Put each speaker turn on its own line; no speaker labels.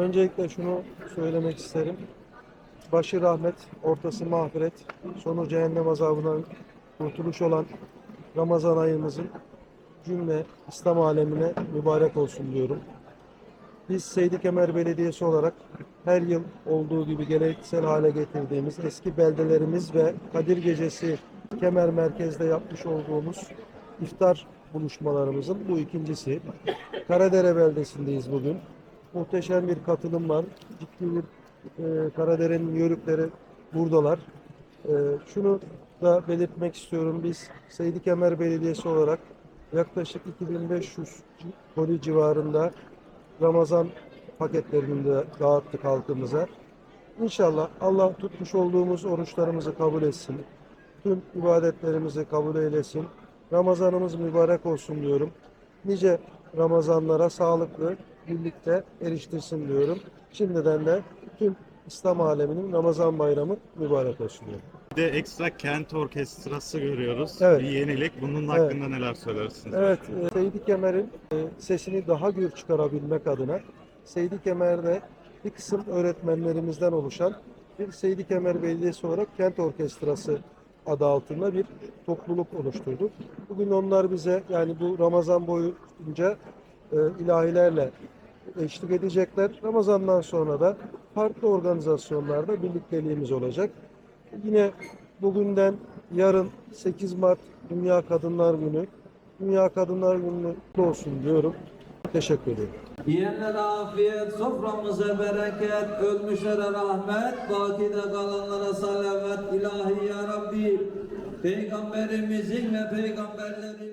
Öncelikle şunu söylemek isterim. Başı rahmet, ortası mağfiret, sonu cehennem azabından kurtuluş olan Ramazan ayımızın cümle İslam alemine mübarek olsun diyorum. Biz Seydi Kemer Belediyesi olarak her yıl olduğu gibi geleneksel hale getirdiğimiz eski beldelerimiz ve Kadir Gecesi Kemer Merkez'de yapmış olduğumuz iftar buluşmalarımızın bu ikincisi. Karadere beldesindeyiz bugün. Muhteşem bir katılım var. Ciddi bir e, Karadere'nin yörükleri buradalar. E, şunu da belirtmek istiyorum. Biz Seydi Kemer Belediyesi olarak yaklaşık 2500 koli civarında Ramazan paketlerini de dağıttık halkımıza. İnşallah Allah tutmuş olduğumuz oruçlarımızı kabul etsin. Tüm ibadetlerimizi kabul eylesin. Ramazanımız mübarek olsun diyorum. Nice Ramazanlara sağlıklı birlikte eriştirsin diyorum. Şimdiden de tüm İslam aleminin Ramazan bayramı mübarek olsun diyorum.
Bir de ekstra kent orkestrası görüyoruz.
Evet.
Bir yenilik. Bunun
Evet.
hakkında neler söylersiniz?
Evet, e, Seydi Kemer'in e, sesini daha gür çıkarabilmek adına Seydi Kemer'de bir kısım öğretmenlerimizden oluşan bir Seydi Kemer Belediyesi olarak Kent Orkestrası adı altında bir topluluk oluşturduk. Bugün onlar bize yani bu Ramazan boyunca e, ilahilerle eşlik edecekler. Ramazandan sonra da farklı organizasyonlarda birlikteliğimiz olacak. Yine bugünden yarın 8 Mart Dünya Kadınlar Günü. Dünya Kadınlar Günü olsun diyorum. Teşekkür ederim.
Yiyenlere afiyet, soframıza bereket, ölmüşlere rahmet, bakide kalanlara salavat, ilahi ya Rabbi. Peygamberimizin ve peygamberlerimizin